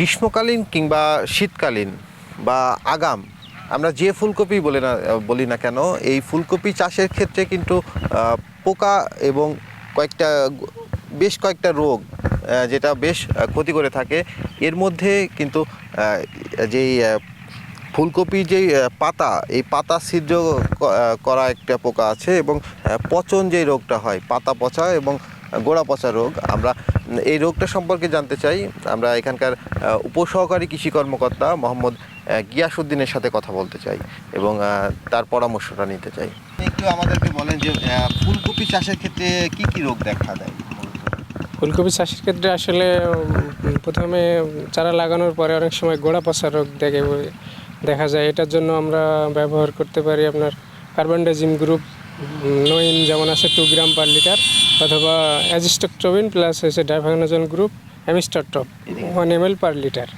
গ্রীষ্মকালীন কিংবা শীতকালীন বা আগাম, আমরা যে ফুলকপি বলে না, বলি না কেন, এই ফুলকপি চাষের ক্ষেত্রে কিন্তু পোকা এবং কয়েকটা, বেশ কয়েকটা রোগ যেটা বেশ ক্ষতি করে থাকে। এর মধ্যে কিন্তু যেই ফুলকপি যেই পাতা, এই পাতা ছিদ্র করা একটা পোকা আছে এবং পচন যে রোগটা হয়, পাতা পচা এবং গোড়া পচা রোগ। আমরা এই রোগটা সম্পর্কে জানতে চাই। আমরা এখানকার উপসহকারী কৃষি কর্মকর্তা মোহাম্মদ গিয়াসুদ্দিনের সাথে কথা বলতে চাই এবং তার পরামর্শটা নিতে চাই। একটু আমাদেরকে বলেন যে ফুলকপি চাষের ক্ষেত্রে কি কি রোগ দেখা দেয়? ফুলকপি চাষের ক্ষেত্রে আসলে প্রথমে চারা লাগানোর পরে অনেক সময় গোড়া পচা রোগ দেখে দেখা যায়। এটার জন্য আমরা ব্যবহার করতে পারি আপনার কার্বনডাজিম গ্রুপ নইন যেমন আছে টু গ্রাম পার লিটার অথবা অ্যাজিস্টকট্রবিন প্লাস হয়েছে difenoconazole group Amistar top one M L per litre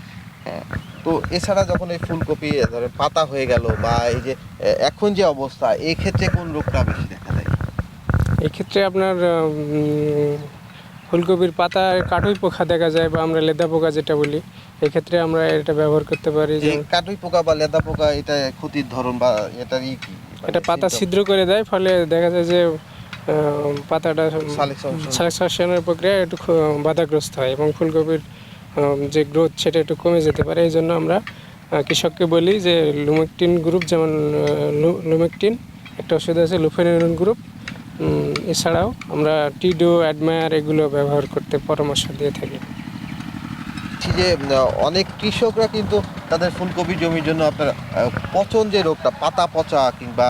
তো এছাড়া যখন এই ফুলকপি ধরেন পাতা হয়ে গেল বা এই যে এখন যে অবস্থা এই ক্ষেত্রে কোন রোগটা বেশি দেখা যায় এক্ষেত্রে আপনার ফুলকপির পাতায় কাটুই পোকা দেখা যায় বা আমরা লেদা পোকা যেটা বলি এক্ষেত্রে আমরা এটা ব্যবহার করতে পারি যে কাটুই পোকা বা লেদা পোকা এটা ক্ষতির ধরন বা কি? মানে এটা পাতা ছিদ্র করে দেয় ফলে দেখা যায় যে পাতাটা. সালেকশনের প্রক্রিয়া একটু বাধাগ্রস্ত হয় এবং ফুলকপির যে গ্রোথ সেটা একটু কমে যেতে পারে। এই জন্য আমরা কৃষককে বলি যে লুমেকটিন গ্রুপ যেমন লুমেকটিন একটা ওষুধ আছে লুফেনিন গ্রুপ। এছাড়াও আমরা টিডো অ্যাডমায়ার এগুলো ব্যবহার করতে পরামর্শ দিয়ে থাকি। যে অনেক কৃষকরা কিন্তু তাদের ফুলকপি জমির জন্য আপনার পচন যে রোগটা পাতা পচা কিংবা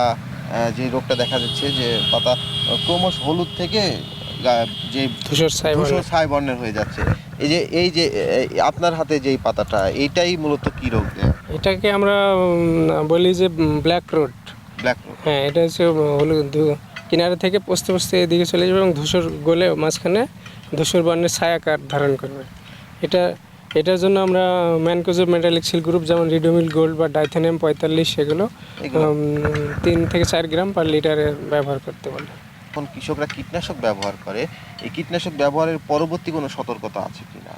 যে রোগটা দেখা যাচ্ছে যে পাতা ক্রমশ হলুদ থেকে যে ধূসর ছাই বর্ণের। হয়ে যাচ্ছে। এই যে এই যে আপনার হাতে যেই পাতাটা এইটাই মূলত কি রোগ? এটাকে আমরা বলি যে ব্ল্যাক রোড ব্ল্যাক রোগ হ্যাঁ এটা হচ্ছে হলুদ কিনারা থেকে পোস্তে পোস্তে এদিকে চলে যাবে এবং ধূসর গলে মাঝখানে ধূসর বর্ণের ছায়াকার ধারণ করবে। এটা এটার জন্য আমরা ম্যানকোজো মেটালিক সিল গ্রুপ যেমন রিডোমিল গোল্ড বা ডাইথেনিয়াম পঁয়তাল্লিশ সেগুলো এগুলো? তিন থেকে চার গ্রাম পার লিটারে ব্যবহার করতে বলে এখন কৃষকরা কীটনাশক ব্যবহার করে এই কীটনাশক ব্যবহারের পরবর্তী কোনো সতর্কতা আছে কিনা?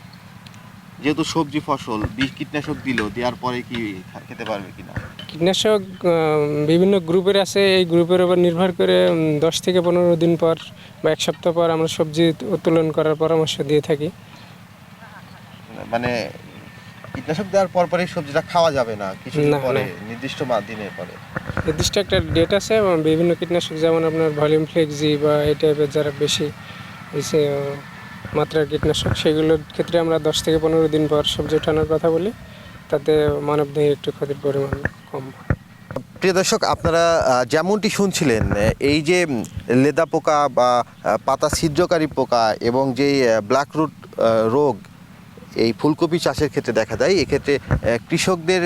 যেহেতু সবজি ফসল বিষ কীটনাশক দিল দেওয়ার পরে কি খেতে পারবে কিনা? কীটনাশক বিভিন্ন গ্রুপের আছে এই গ্রুপের উপর নির্ভর করে দশ থেকে পনেরো দিন পর বা এক সপ্তাহ পর আমরা সবজি উত্তোলন করার পরামর্শ দিয়ে থাকি। মানে কীটনাশক দেওয়ার পর পরে সবজিটা খাওয়া যাবে না কিছু পরে নির্দিষ্ট দিনের পরে? নির্দিষ্ট একটা ডেট আছে এবং বিভিন্ন কীটনাশক যেমন আপনার ভলিউম ফ্লেক্সি বা এই টাইপের যারা বেশি মাত্রার কীটনাশক, সেগুলোর ক্ষেত্রে আমরা দশ থেকে পনেরো দিন পর সবজি ওঠানোর কথা বলি তাতে মানবদেহে একটু ক্ষতির পরিমাণ কম। প্রিয় দর্শক, আপনারা যেমনটি শুনছিলেন, এই যে লেদা পোকা বা পাতা ছিদ্রকারী পোকা এবং যে ব্ল্যাক রুট রোগ, এই ফুলকপি চাষের ক্ষেত্রে দেখা যায় এক্ষেত্রে কৃষকদের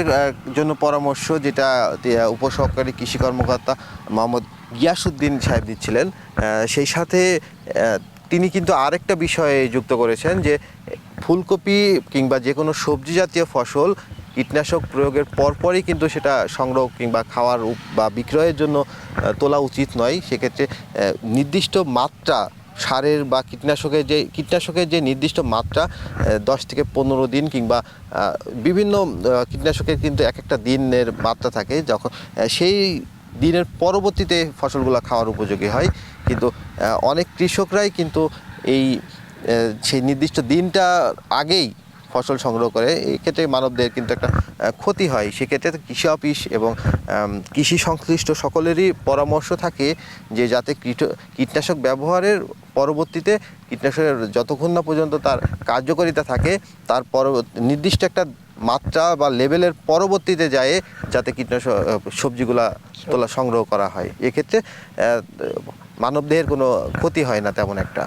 জন্য পরামর্শ যেটা উপসহকারী কৃষি কর্মকর্তা মোহাম্মদ গিয়াসুদ্দিন সাহেব দিচ্ছিলেন সেই সাথে তিনি কিন্তু আরেকটা বিষয়ে যুক্ত করেছেন যে ফুলকপি কিংবা যে কোনো সবজি জাতীয় ফসল কীটনাশক প্রয়োগের পরপরই কিন্তু সেটা সংগ্রহ কিংবা খাওয়ার বা বিক্রয়ের জন্য তোলা উচিত নয়। সেক্ষেত্রে নির্দিষ্ট মাত্রা সারের বা কীটনাশকের যে কীটনাশকের যে নির্দিষ্ট মাত্রা দশ থেকে পনেরো দিন কিংবা বিভিন্ন কীটনাশকের কিন্তু এক একটা দিনের মাত্রা থাকে। যখন সেই দিনের পরবর্তীতে ফসলগুলো খাওয়ার উপযোগী হয়। কিন্তু অনেক কৃষকরাই কিন্তু এই সেই নির্দিষ্ট দিনটা আগেই ফসল সংগ্রহ করে। এই ক্ষেত্রে মানবদের কিন্তু একটা ক্ষতি হয়। সেক্ষেত্রে কৃষি অফিস এবং কৃষি সংশ্লিষ্ট সকলেরই পরামর্শ থাকে যে যাতে কীট- কীটনাশক ব্যবহারের পরবর্তীতে কীটনাশকের যতক্ষণ না পর্যন্ত তার কার্যকারিতা থাকে, তার পরবর্তী নির্দিষ্ট একটা মাত্রা বা লেভেলের পরবর্তীতে যায় যাতে কীটনাশক সবজিগুলা তোলা সংগ্রহ করা হয়। এক্ষেত্রে মানবদেহের কোনো ক্ষতি হয় না তেমন একটা।